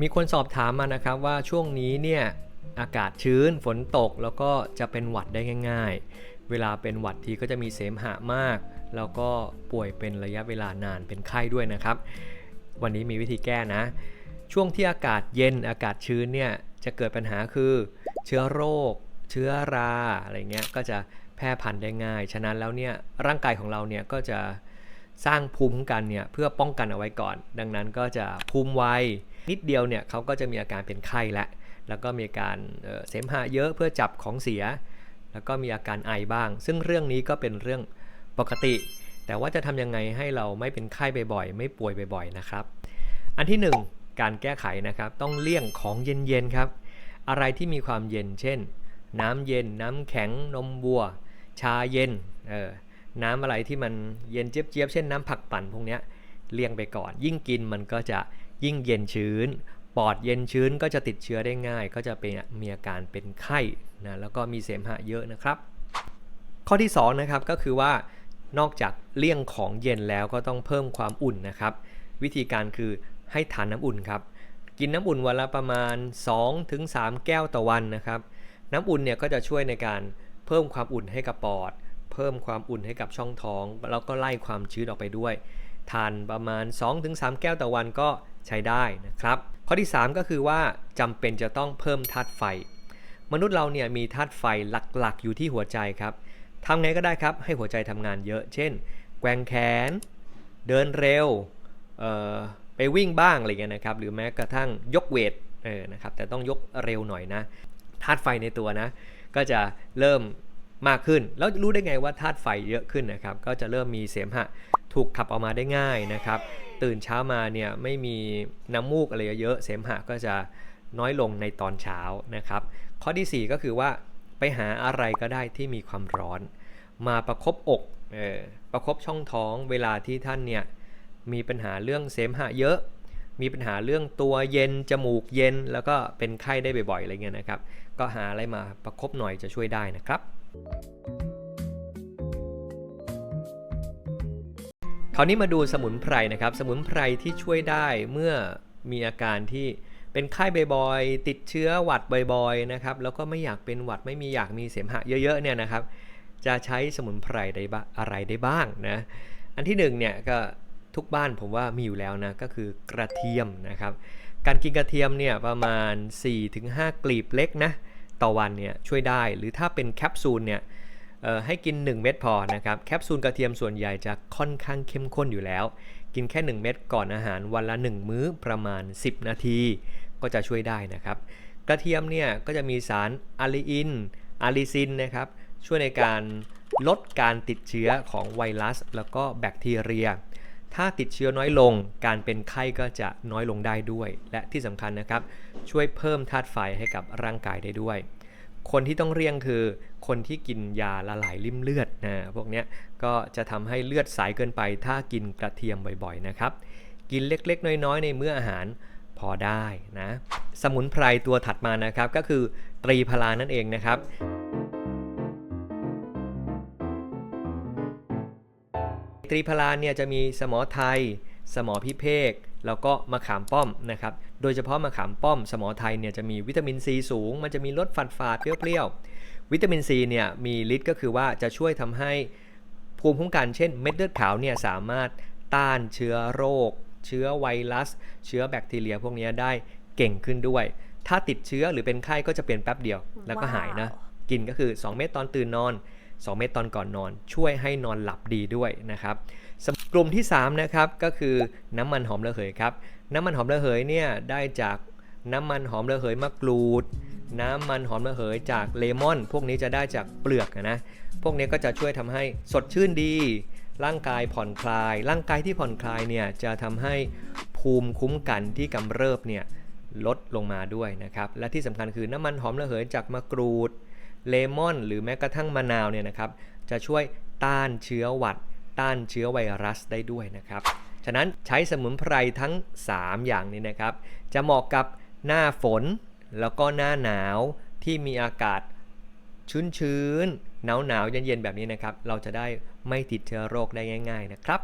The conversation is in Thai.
มีคนสอบถามมานะครับว่าช่วงนี้เนี่ยอากาศชื้นฝนตกแล้วก็จะเป็นหวัดได้ง่าย ๆ เวลาเป็นหวัดทีก็จะมีเสมหะมาก แล้วก็ป่วยเป็นระยะเวลานานเป็นไข้ด้วยนะครับ วันนี้มีวิธีแก้นะ ช่วงที่อากาศเย็นอากาศชื้นเนี่ยจะเกิดปัญหาคือเชื้อโรค เชื้อราอะไรเงี้ยก็จะแพร่พันธุ์ได้ง่าย ฉะนั้นแล้วเนี่ยร่างกายของเราเนี่ยก็จะ สร้างภูมิคุ้มกันเนี่ยเพื่อป้องกันเอาไว้ก่อน ดังนั้นก็จะภูมิไวนิดเดียวเนี่ยเขาก็จะมีอาการเป็นไข้แล้วแล้วก็มีอาการเเสมหะเยอะเพื่อจับของเสีย แล้วก็มีอาการไอบ้าง ซึ่งเรื่องนี้ก็เป็นเรื่องปกติ แต่ว่าจะทำยังไงให้เราไม่เป็นไข้บ่อยๆ ไม่ป่วยบ่อยๆนะครับ อันที่หนึ่งการแก้ไขนะครับ ต้องเลี่ยงของเย็นๆครับ อะไรที่มีความเย็น เช่น น้ำเย็น น้ำแข็ง นมบัว ชาเย็น เออ น้ำอะไรที่มันเย็นเจี๊ยบๆเช่นน้ำผักปั่นพวกนี้เลี่ยงไปก่อน ยิ่งกินมันก็จะยิ่งเย็นชื้น ปอดเย็นชื้นก็จะติดเชื้อได้ง่าย ก็จะเป็นมีอาการเป็นไข้นะแล้วก็มีเสมหะเยอะนะครับ ข้อที่2นะครับก็คือว่านอกจากเลี่ยงของเย็นแล้วก็ต้องเพิ่มความอุ่นนะครับ วิธีการคือให้ทานน้ำอุ่นครับ กินน้ำอุ่นวันละประมาณ 2-3 แก้วต่อวันนะครับ น้ำอุ่นเนี่ยก็จะช่วยในการเพิ่มความอุ่นให้กับปอด เพิ่มความอุ่นให้กับช่องท้อง แล้วก็ไล่ความชื้นออกไปด้วยทานประมาณ 2-3 แก้วต่อวันก็ใช้ได้นะครับ ข้อที่ 3 ก็คือว่าจำเป็นจะต้องเพิ่มธาตุไฟ มนุษย์เราเนี่ยมีธาตุไฟหลักๆ อยู่ที่หัวใจครับทำไงก็ได้ครับให้หัวใจทำงานเยอะ เช่น แกว่งแขน เดินเร็วไปวิ่งบ้างอะไรเงี้ยนะครับ หรือแม้กระทั่งยกเวทเออนะครับแต่ต้องยกเร็วหน่อยนะธาตุไฟในตัวนะ ก็จะเริ่ม มากขึ้น แล้วรู้ได้ไงว่าธาตุไฟเยอะขึ้นนะครับ ก็จะเริ่มมีเสมหะถูกขับออกมาได้ง่ายนะครับ ตื่นเช้ามาเนี่ยไม่มีน้ำมูกอะไรเยอะเสมหะก็จะน้อยลงในตอนเช้านะครับ ข้อทีสี่4 ก็คือว่าไปหาอะไรก็ได้ที่มีความร้อน มาประคบอกเออประคบช่องท้องเวลาที่ท่านเนี่ยมีปัญหาเรื่องเสมหะเยอะ มีปัญหาเรื่องตัวเย็นจมูกเย็น แล้วก็เป็นไข้ได้บ่อยๆอะไรเงี้ยนะครับ ก็หาอะไรมาประคบหน่อยจะช่วยได้นะครับ คราวนี้มาดูสมุนไพรนะครับ สมุนไพรที่ช่วยได้เมื่อมีอาการที่เป็นไข้บ่อยๆ ติดเชื้อหวัดบ่อยๆนะครับ แล้วก็ไม่อยากเป็นหวัดไม่มีอยากมีเสมหะเยอะๆเนี่ยนะครับ จะใช้สมุนไพรได้อะไรได้บ้างนะ อันที่หนึ่งเนี่ยก็ทุกบ้านผมว่ามีอยู่แล้วนะก็คือกระเทียมนะครับ การกินกระเทียมเนี่ยประมาณ 4-5 กลีบเล็กนะ ต่อวันเนี่ยช่วยได้ หรือถ้าเป็นแคปซูลเนี่ยให้กิน 1 เม็ดพอนะครับแคปซูลกระเทียมส่วนใหญ่จะค่อนข้างเข้มข้นอยู่แล้ว กินแค่ 1 เม็ดก่อนอาหารวันละ 1 มื้อประมาณ 10 นาที ก็จะช่วยได้นะครับ กระเทียมเนี่ยก็จะมีสารอะลีอินอะลีซินนะครับช่วยในการลดการติดเชื้อของไวรัส แล้วก็แบคทีเรีย ถ้าติดเชื้อน้อยลง การเป็นไข้ก็จะน้อยลงได้ด้วย และที่สำคัญนะครับ ช่วยเพิ่มธาตุไฟให้กับร่างกายได้ด้วย คนที่ต้องเลี่ยงคือ คนที่กินยาละลายริ่มเลือดนะพวกเนี้ยก็จะทำให้เลือดใสเกินไป ถ้ากินกระเทียมบ่อยๆนะครับ กินเล็กๆ น้อยๆ ในมื้ออาหารพอได้นะ สมุนไพรตัวถัดมานะครับก็คือตรีพลานั่นเองนะครับ ตรีพลาเนี่ยจะมีสมอไทย สมอพิเภกแล้วก็มะขามป้อมนะครับ โดยเฉพาะมะขามป้อม สมอไทยเนี่ยจะมีวิตามินซีสูง มันจะมีรสฝาดฝาดๆเปรี้ยวๆ วิตามินซีเนี่ยมีฤทธิ์ก็คือว่าจะช่วยทำให้ภูมิคุ้มกันเช่นเม็ดเลือดขาวเนี่ยสามารถต้านเชื้อโรค เชื้อไวรัส เชื้อแบคทีเรียพวกนี้ได้เก่งขึ้นด้วย ถ้าติดเชื้อหรือเป็นไข้ก็จะเป็นแป๊บเดียวแล้วก็หายนะ กินก็คือ 2 เม็ดตอนตื่นนอน 2 เม็ดตอนก่อนนอน ช่วยให้นอนหลับดีด้วยนะครับกลุ่มที่3นะครับก็คือน้ำมันหอมระเหยครับน้ำมันหอมระเหยเนี่ยได้จากน้ำมันหอมระเหยมะกรูด น้ำมันหอมระเหยจากเลมอน พวกนี้จะได้จากเปลือกนะพวกนี้ก็จะช่วยทำให้สดชื่นดี ร่างกายผ่อนคลาย ร่างกายที่ผ่อนคลายเนี่ยจะทำให้ภูมิคุ้มกันที่กำเริบเนี่ยลดลงมาด้วยนะครับและที่สำคัญคือน้ำมันหอมระเหยจากมะกรูด เลมอน หรือแม้กระทั่งมะนาวเนี่ยนะครับจะช่วยต้านเชื้อหวัด ต้านเชื้อไวรัสได้ด้วยนะครับ ฉะนั้นใช้สมุนไพรทั้ง 3 อย่างนี้นะครับ จะเหมาะกับหน้าฝนแล้วก็หน้าหนาวที่มีอากาศชื้นๆหนาวๆเย็นๆแบบนี้นะครับ เราจะได้ไม่ติดเชื้อโรคได้ง่าย ๆนะครับ